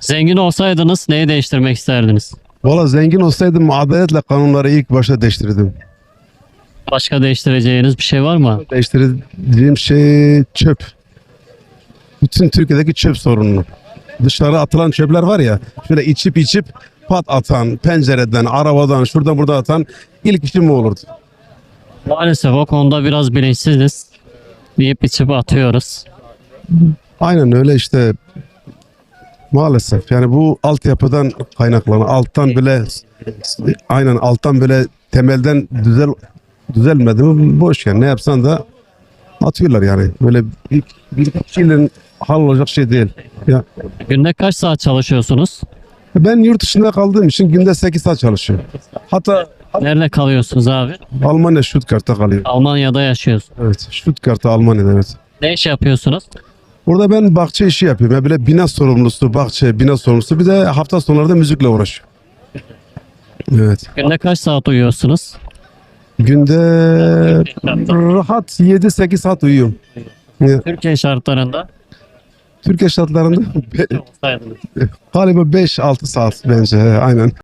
Zengin olsaydınız neyi değiştirmek isterdiniz? Valla zengin olsaydım adaletle kanunları ilk başta değiştirdim. Başka değiştireceğiniz bir şey var mı? Değiştirdiğim şey çöp. Bütün Türkiye'deki çöp sorununu. Dışarı atılan çöpler var ya, şöyle içip içip pat atan, pencereden, arabadan, şuradan burada atan ilk işim o olurdu. Maalesef o konuda biraz bilinçsiziz. Deyip içip atıyoruz. Aynen öyle işte. Maalesef yani bu altyapıdan kaynaklanan alttan bile aynen alttan bile temelden düzel düzelmedi mi boş yani ne yapsan da atıyorlar yani. Böyle bir, bir kişinin hal olacak şey değil. Ya Günde kaç saat çalışıyorsunuz? ben yurt dışında kaldığım için günde 8 saat çalışıyorum. Hatta Nerede kalıyorsunuz abi? Almanya Stuttgart'ta kalıyorum. Almanya'da yaşıyorsunuz. Evet, Stuttgart'ta Almanya'da evet. Ne iş yapıyorsunuz? Burada ben bahçe işi yapıyorum. Ya böyle bina sorumlusu, bahçe, bina sorumlusu. Bir de hafta sonları da müzikle uğraşıyorum. Evet. Günde kaç saat uyuyorsunuz? Günde rahat 7-8 saat uyuyorum. Türkiye şartlarında Türkiye şartlarında galiba 5-6 saat bence. Aynen.